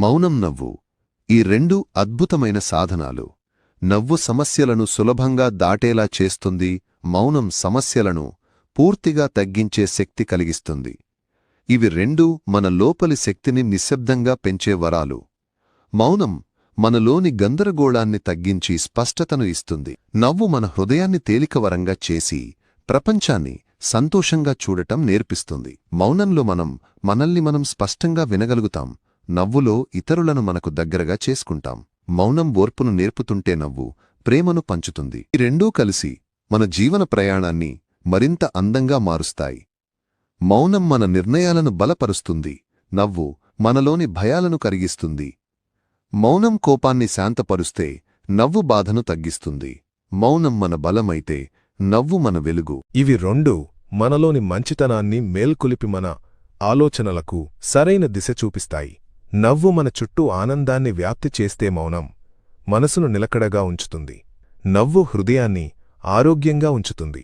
మౌనం నవ్వు. ఈ రెండు అద్భుతమైన సాధనాలు. నవ్వు సమస్యలను సులభంగా దాటేలా చేస్తుంది మౌనం సమస్యలను పూర్తిగా తగ్గించే శక్తి కలిగిస్తుంది. ఇవి రెండూ మన లోపలి శక్తిని నిశ్శబ్దంగా పెంచే వరాలు. మౌనం మనలోని గందరగోళాన్ని తగ్గించి స్పష్టతను ఇస్తుంది. నవ్వు మన హృదయాన్ని తేలికవరంగా చేసి ప్రపంచాన్ని సంతోషంగా చూడటం నేర్పిస్తుంది. మౌనంలో మనం మనల్ని మనం స్పష్టంగా వినగలుగుతాం. నవ్వులో ఇతరులను మనకు దగ్గరగా చేసుకుంటాం. మౌనం ఓర్పును నేర్పుతుంటే నవ్వు ప్రేమను పంచుతుంది. ఈ రెండూ కలిసి మన జీవన ప్రయాణాన్ని మరింత అందంగా మారుస్తాయి. మౌనం మన నిర్ణయాలను బలపరుస్తుంది. నవ్వు మనలోని భయాలను కరిగిస్తుంది. మౌనం కోపాన్ని శాంతపరుస్తే నవ్వు బాధను తగ్గిస్తుంది. మౌనం మన బలమైతే నవ్వు మన వెలుగు. ఇవి రెండు మనలోని మంచితనాన్ని మేల్కొలిపి మన ఆలోచనలకు సరైన దిశ చూపిస్తాయి. నవ్వు మన చుట్టూ ఆనందాన్ని వ్యాప్తి చేస్తే మౌనం మనసును నిలకడగా ఉంచుతుంది. నవ్వు హృదయాన్ని ఆరోగ్యంగా ఉంచుతుంది.